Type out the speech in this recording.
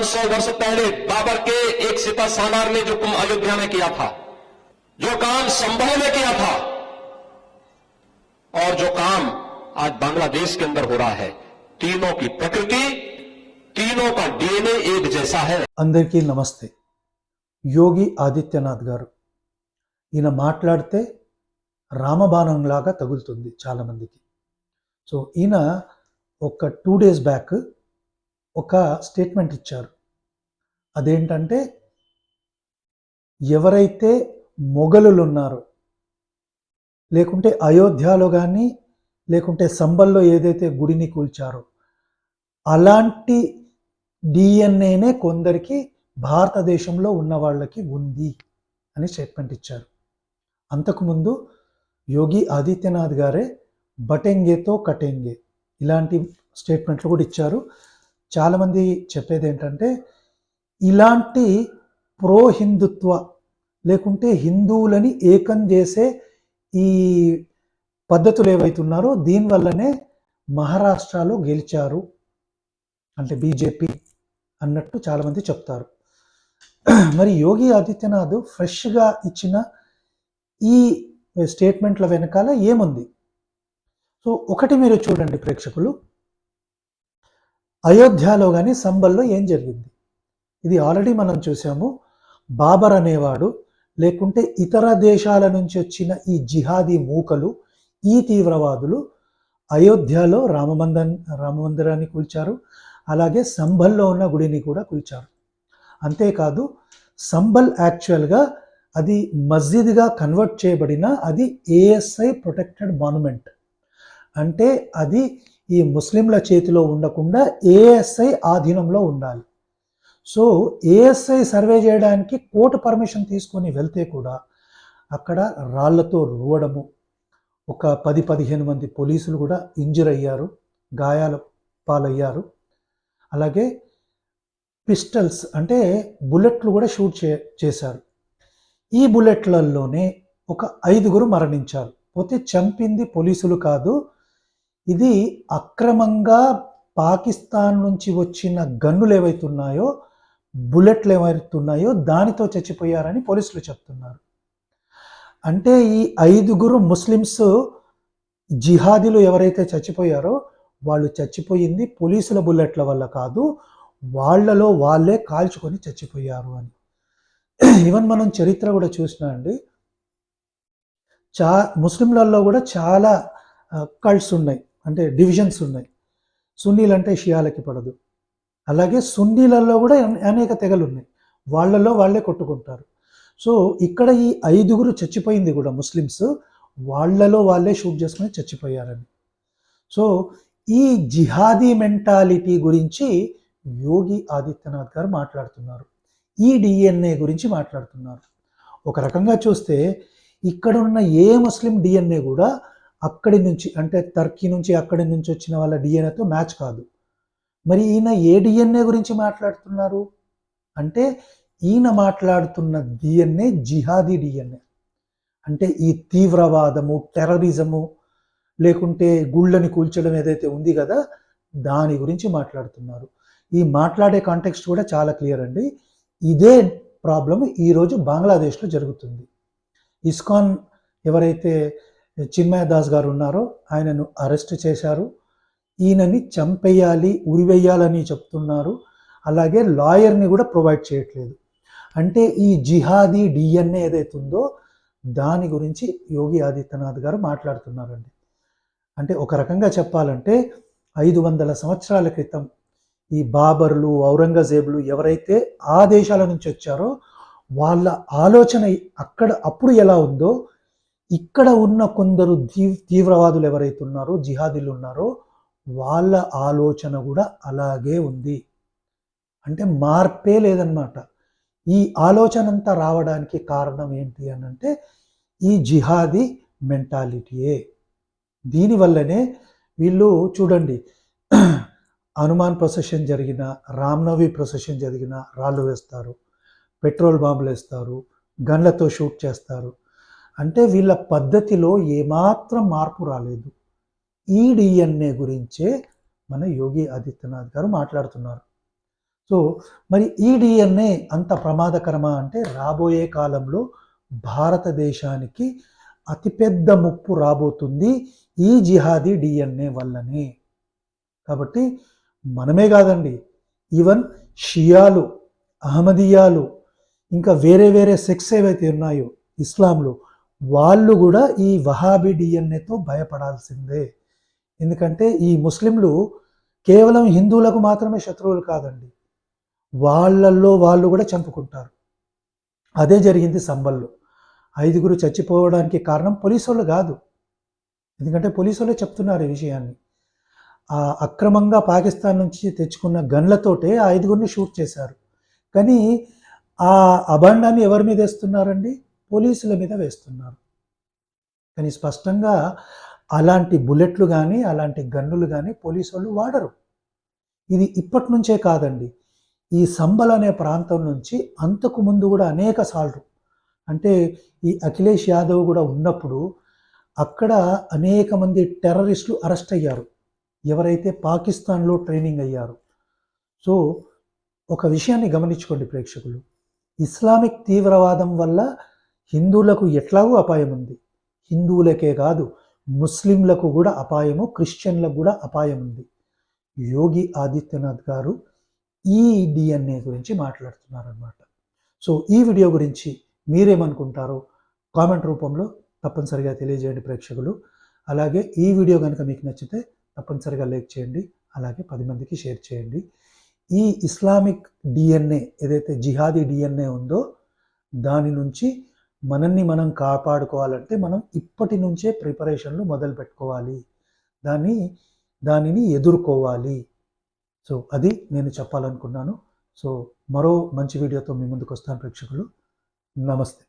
500 वर्ष पहले बाबर के एक सिपा सालार ने जो कुंभ अयोध्या में किया था जो काम संभव में किया था और जो काम आज बांग्लादेश के अंदर हो रहा है तीनों की प्रकृति तीनों का डीएनए एक जैसा है అందరికీ నమస్తే యోగి ఆదిత్యనాథ్ గారు ఈయన మాట్లాడితే రామబాణంలాగా తగులుతుంది చాలామందికి సో ఈయన ఒక టూ డేస్ బ్యాక్ ఒక స్టేట్మెంట్ ఇచ్చారు. అదేంటంటే ఎవరైతే మొఘలులు ఉన్నారో లేకుంటే అయోధ్యలో కానీ లేకుంటే సంబల్లో ఏదైతే గుడిని కూల్చారో అలాంటి డిఎన్ఏనే కొందరికి భారతదేశంలో ఉన్న వాళ్ళకి ఉంది అని స్టేట్మెంట్ ఇచ్చారు. అంతకుముందు యోగి ఆదిత్యనాథ్ గారే బటెంగేతో కటెంగే ఇలాంటి స్టేట్మెంట్లు కూడా ఇచ్చారు. చాలామంది చెప్పేది ఏంటంటే ఇలాంటి ప్రో హిందుత్వ లేకుంటే హిందువులని ఏకం చేసే ఈ పద్ధతులు ఏవైతున్నారో దీనివల్లనే మహారాష్ట్రలో గెలిచారు. అంటే బీజేపీ అన్నట్టు చాలామంది చెప్తారు. మరి యోగి ఆదిత్యనాథ్ ఫ్రెష్గా ఇచ్చిన ఈ స్టేట్మెంట్ల వెనకాల ఏముంది? సో ఒకటి మీరు చూడండి ప్రేక్షకులు. అయోధ్యలో కానీ సంబల్లో ఏం జరిగింది? ఇది ఆల్రెడీ మనం చూసాము. బాబర్ అనేవాడు లేకుంటే ఇతర దేశాల నుంచి వచ్చిన ఈ జిహాదీ మూకలు ఈ తీవ్రవాదులు అయోధ్యలో రామమందం రామమందిరాన్ని కూల్చారు. అలాగే సంబల్లో ఉన్న గుడిని కూడా కూల్చారు. అంతేకాదు సంబల్ యాక్చువల్గా అది మస్జిద్గా కన్వర్ట్ చేయబడిన అది ఏఎస్ఐ ప్రొటెక్టెడ్ మాన్యుమెంట్ అంటే అది ఈ ముస్లింల చేతిలో ఉండకుండా ఏఎస్ఐ ఆధీనంలో ఉండాలి. సో ఏఎస్ఐ సర్వే చేయడానికి కోర్టు పర్మిషన్ తీసుకొని వెళ్తే కూడా అక్కడ రాళ్ళతో రువ్వడము ఒక పది పదిహేను మంది పోలీసులు కూడా ఇంజర్ అయ్యారు గాయాల పాలయ్యారు. అలాగే పిస్టల్స్ అంటే బుల్లెట్లు కూడా షూట్ చే చేశారు. ఈ బుల్లెట్లలోనే ఒక ఐదుగురు మరణించారు. పోతే చంపింది పోలీసులు కాదు ఇది అక్రమంగా పాకిస్తాన్ నుంచి వచ్చిన గన్నులు ఏవైతున్నాయో బుల్లెట్లు ఏవైతున్నాయో దానితో చచ్చిపోయారని పోలీసులు చెప్తున్నారు. అంటే ఈ ఐదుగురు ముస్లిమ్స్ జిహాదీలు ఎవరైతే చచ్చిపోయారో వాళ్ళు చచ్చిపోయింది పోలీసుల బుల్లెట్ల వల్ల కాదు వాళ్ళలో వాళ్ళే కాల్చుకొని చచ్చిపోయారు అని. ఈవెన్ మనం చరిత్ర కూడా చూసినా అండి చా ముస్లింలలో కూడా చాలా కల్ట్స్ ఉన్నాయి. అంటే డివిజన్స్ ఉన్నాయి. సున్నీలు అంటే షియాలకి పడదు. అలాగే సున్నీలలో కూడా అనేక తెగలు ఉన్నాయి. వాళ్ళలో వాళ్ళే కొట్టుకుంటారు. సో ఇక్కడ ఈ ఐదుగురు చచ్చిపోయింది కూడా ముస్లిమ్స్. వాళ్ళలో వాళ్ళే షూట్ చేసుకుని చచ్చిపోయారని. సో ఈ జిహాదీ మెంటాలిటీ గురించి యోగి ఆదిత్యనాథ్ గారు మాట్లాడుతున్నారు. ఈ డిఎన్ఏ గురించి మాట్లాడుతున్నారు. ఒక రకంగా చూస్తే ఇక్కడ ఉన్న ఏ ముస్లిం డిఎన్ఏ కూడా అక్కడి నుంచి అంటే టర్కీ నుంచి అక్కడి నుంచి వచ్చిన వాళ్ళ డిఎన్ఏతో మ్యాచ్ కాదు. మరి ఈయన ఏ డిఎన్ఏ గురించి మాట్లాడుతున్నారు? అంటే ఈయన మాట్లాడుతున్న డిఎన్ఏ జిహాదీ డిఎన్ఏ అంటే ఈ తీవ్రవాదము టెర్రరిజము లేకుంటే గుళ్ళని కూల్చడం ఏదైతే ఉంది కదా దాని గురించి మాట్లాడుతున్నారు. ఈ మాట్లాడే కాంటెక్స్ట్ కూడా చాలా క్లియర్ అండి. ఇదే ప్రాబ్లం ఈరోజు బంగ్లాదేశ్లో జరుగుతుంది. ఇస్కాన్ ఎవరైతే చిన్మయ దాస్ గారు ఉన్నారో ఆయనను అరెస్ట్ చేశారు. ఈయనని చంపేయాలి ఉరివేయాలని చెప్తున్నారు. అలాగే లాయర్ని కూడా ప్రొవైడ్ చేయట్లేదు. అంటే ఈ జిహాదీ డిఎన్ఏ ఏదైతే ఉందో దాని గురించి యోగి ఆదిత్యనాథ్ గారు మాట్లాడుతున్నారండి. అంటే ఒక రకంగా చెప్పాలంటే ఐదు వందల సంవత్సరాల క్రితం ఈ బాబర్లు ఔరంగజేబులు ఎవరైతే ఆ దేశాల నుంచి వచ్చారో వాళ్ళ ఆలోచన అక్కడ అప్పుడు ఎలా ఉందో ఇక్కడ ఉన్న కొందరు తీవ్రవాదులు ఎవరైతే ఉన్నారో జిహాదీలు ఉన్నారో వాళ్ళ ఆలోచన కూడా అలాగే ఉంది. అంటే మార్పే లేదన్నమాట. ఈ ఆలోచన అంతా రావడానికి కారణం ఏంటి అని అంటే ఈ జిహాదీ మెంటాలిటీయే. దీనివల్లనే వీళ్ళు చూడండి హనుమాన్ ప్రొసెషన్ జరిగిన రామ్నవమి ప్రొసెషన్ జరిగిన రాళ్ళు వేస్తారు పెట్రోల్ బాంబులు వేస్తారు గన్లతో షూట్ చేస్తారు. అంటే వీళ్ళ పద్ధతిలో ఏమాత్రం మార్పు రాలేదు. ఈ డిఎన్ఏ గురించే మన యోగి ఆదిత్యనాథ్ గారు మాట్లాడుతున్నారు. సో మరి ఈ డిఎన్ఏ అంత ప్రమాదకరమా అంటే రాబోయే కాలంలో భారతదేశానికి అతిపెద్ద ముప్పు రాబోతుంది ఈ జిహాదీ డిఎన్ఏ వల్లనే. కాబట్టి మనమే కాదండి ఈవెన్ షియాలు అహ్మదియాలు ఇంకా వేరే వేరే సెక్స్ ఏవైతే ఉన్నాయో ఇస్లాంలో వాళ్ళు కూడా ఈ వహాబీ డిఎన్ఏతో భయపడాల్సిందే. ఎందుకంటే ఈ ముస్లింలు కేవలం హిందువులకు మాత్రమే శత్రువులు కాదండి. వాళ్ళల్లో వాళ్ళు కూడా చంపుకుంటారు. అదే జరిగింది సంబల్లో. ఐదుగురు చచ్చిపోవడానికి కారణం పోలీసు వాళ్ళు కాదు. ఎందుకంటే పోలీసు వాళ్ళే చెప్తున్నారు ఈ విషయాన్ని. ఆ అక్రమంగా పాకిస్తాన్ నుంచి తెచ్చుకున్న గన్లతోటే ఆ ఐదుగురిని షూట్ చేశారు. కానీ ఆ అభాండాన్ని ఎవరి మీద వేస్తున్నారండి? పోలీసుల మీద వేస్తున్నారు. కానీ స్పష్టంగా అలాంటి బుల్లెట్లు కానీ అలాంటి గన్నులు కానీ పోలీసు వాళ్ళు వాడరు. ఇది ఇప్పటి నుంచే కాదండి. ఈ సంబల్ అనే ప్రాంతం నుంచి అంతకు ముందు కూడా అనేక సార్లు అంటే ఈ అఖిలేష్ యాదవ్ కూడా ఉన్నప్పుడు అక్కడ అనేక మంది టెర్రరిస్టులు అరెస్ట్ అయ్యారు. ఎవరైతే పాకిస్తాన్లో ట్రైనింగ్ అయ్యారు. సో ఒక విషయాన్ని గమనించుకోండి ప్రేక్షకులు. ఇస్లామిక్ తీవ్రవాదం వల్ల హిందువులకు ఎట్లాగూ అపాయం ఉంది? హిందువులకే కాదు ముస్లింలకు కూడా అపాయము క్రిస్టియన్లకు కూడా అపాయం ఉంది. యోగి ఆదిత్యనాథ్ గారు ఈ డిఎన్ఏ గురించి మాట్లాడుతున్నారనమాట సో ఈ వీడియో గురించి మీరేమనుకుంటారో కామెంట్ రూపంలో తప్పనిసరిగా తెలియజేయండి ప్రేక్షకులు. అలాగే ఈ వీడియో కనుక మీకు నచ్చితే తప్పనిసరిగా లైక్ చేయండి అలాగే పది మందికి షేర్ చేయండి. ఈ ఇస్లామిక్ డిఎన్ఏ ఏదైతే జిహాదీ డిఎన్ఏ ఉందో దాని నుంచి మనల్ని మనం కాపాడుకోవాలంటే మనం ఇప్పటి నుంచే ప్రిపరేషన్లు మొదలు పెట్టుకోవాలి. దాన్ని దానిని ఎదుర్కోవాలి. సో అది నేను చెప్పాలనుకున్నాను. సో మరో మంచి వీడియోతో మీ ముందుకు వస్తాను ప్రేక్షకులు. నమస్తే.